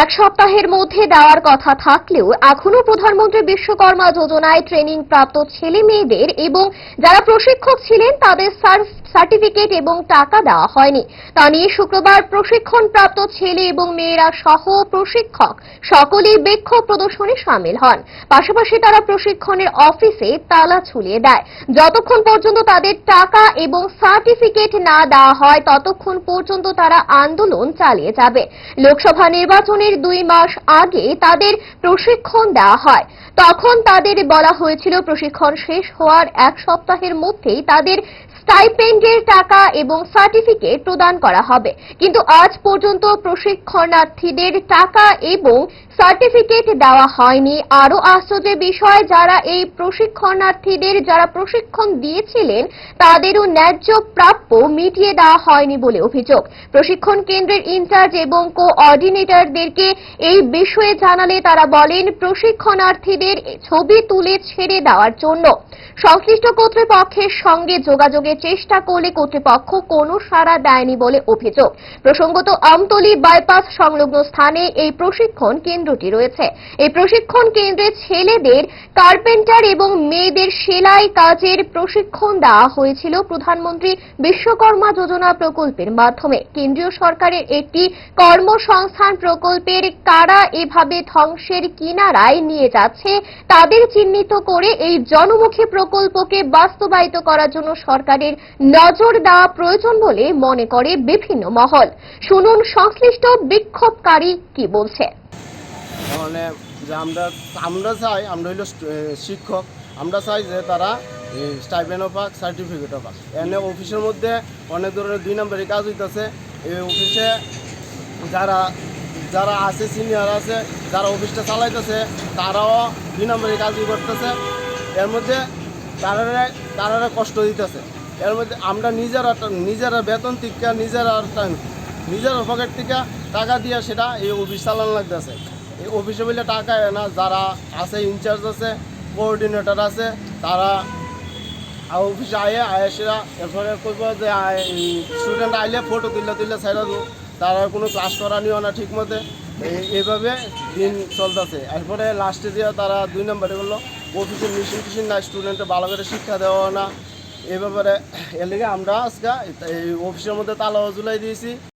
এক সপ্তাহের মধ্যে দেওয়ার কথা থাকলেও এখনও প্রধানমন্ত্রী বিশ্বকর্মা যোজনায় ট্রেনিং প্রাপ্ত ছেলে মেয়েদের এবং যারা প্রশিক্ষক ছিলেন, তাদের সার্টিফিকেট এবং টাকা দেওয়া হয়নি। তা নিয়ে শুক্রবার প্রশিক্ষণ প্রাপ্ত ছেলে এবং মেয়েরা সহ প্রশিক্ষক সকলেই বিক্ষোভ প্রদর্শনে সামিল হন। পাশাপাশি তারা প্রশিক্ষণের অফিসে তালা ঝুলিয়ে দেয়। যতক্ষণ পর্যন্ত তাদের টাকা এবং সার্টিফিকেট না দেওয়া হয়, ততক্ষণ পর্যন্ত তারা আন্দোলন চালিয়ে যাবে। লোকসভা নির্বাচনের দুই মাস আগে তাদের প্রশিক্ষণ দেওয়া হয়। তখন তাদের বলা হয়েছিল প্রশিক্ষণ শেষ হওয়ার এক সপ্তাহের মধ্যেই তাদের স্টাইপেন্ডের টাকা এবং সার্টিফিকেট প্রদান করা হবে। কিন্তু আজ পর্যন্ত প্রশিক্ষণার্থীদের টাকা এবং সার্টিফিকেট দেওয়া হয়নি। আরও আশ্চর্যের বিষয়, যারা এই প্রশিক্ষণার্থীদের, যারা প্রশিক্ষণ দিয়েছিলেন, তাদেরও ন্যায্য প্রাপ্য মিটিয়ে দেওয়া হয়নি বলে অভিযোগ। প্রশিক্ষণ কেন্দ্রের ইনচার্জ এবং কোঅর্ডিনেটরদেরকে এই বিষয়ে জানালে তারা বলেন, প্রশিক্ষণার্থীদের ছবি তুলে ছেড়ে দেওয়ার জন্য। সংশ্লিষ্ট কর্তৃপক্ষের সঙ্গে যোগাযোগের চেষ্টা করলে কর্তৃপক্ষ কোনো সাড়া দেয়নি বলে অভিযোগ। প্রসঙ্গত আমতলি বাইপাস সংলগ্ন স্থানে এই প্রশিক্ষণ কেন্দ্রটি রয়েছে। এই প্রশিক্ষণ কেন্দ্রে ছেলেদের কার্পেন্টার এবং মেয়েদের সেলাই কাজের প্রশিক্ষণ দেওয়া হয়েছিল প্রধানমন্ত্রী বিশ্বকর্মা যোজনা প্রকল্পের মাধ্যমে। কেন্দ্রীয় সরকারের একটি কর্মসংস্থান প্রকল্পের কারা এভাবে ধ্বংসের কিনারায় নিয়ে যাচ্ছে, তাদের চিহ্নিত করে এই জনমুখী প্রকল্পকে বাস্তবায়িত করার জন্য সরকারের নজর দেওয়া প্রয়োজন বলে মনে করে বিভিন্ন মহল। শুনুন সংশ্লিষ্ট বিক্ষোভকারী কি বলছে। মানে যে আমরা আমরা চাই, আমরা হইল শিক্ষক, আমরা চাই যে তারা স্টাইপেন্ডও পাক সার্টিফিকেটও পাক। এনে অফিসের মধ্যে অনেক ধরনের দুই নম্বরের কাজ হইতেছে। এই অফিসে যারা যারা আছে সিনিয়র আছে, যারা অফিসটা চালাইতেছে, তারাও দুই নম্বরের কাজই করতেছে। এর মধ্যে তারা তারা কষ্ট দিতেছে। এর মধ্যে আমরা নিজেরা নিজেরা বেতন টিকা নিজেরা নিজের পকেট থেকে টাকা দিয়ে সেটা এই অফিস চালানো লাগতেছে। অফিসে বলে টাকা এ না, যারা আছে ইনচার্জ আছে কোঅর্ডিনেটর আছে, তারা অফিসে আয়ে আয়ে সেরা এরপরে করব যে স্টুডেন্ট আইলে ফটো তুললে তুললে সাইডা দেবো তারা কোনো ক্লাস করা নিও না ঠিক মতে এই- এইভাবে দিন চলতেছে। এরপরে লাস্টে দিয়ে তারা দুই নম্বরে বলল, অফিসে মেশিন টিশিন না স্টুডেন্টে ভালো করে শিক্ষা দেওয়া না। এই ব্যাপারে, এর লেগে আমরা আজকে এই অফিসের মধ্যে তালাও ঝুলাই দিয়েছি।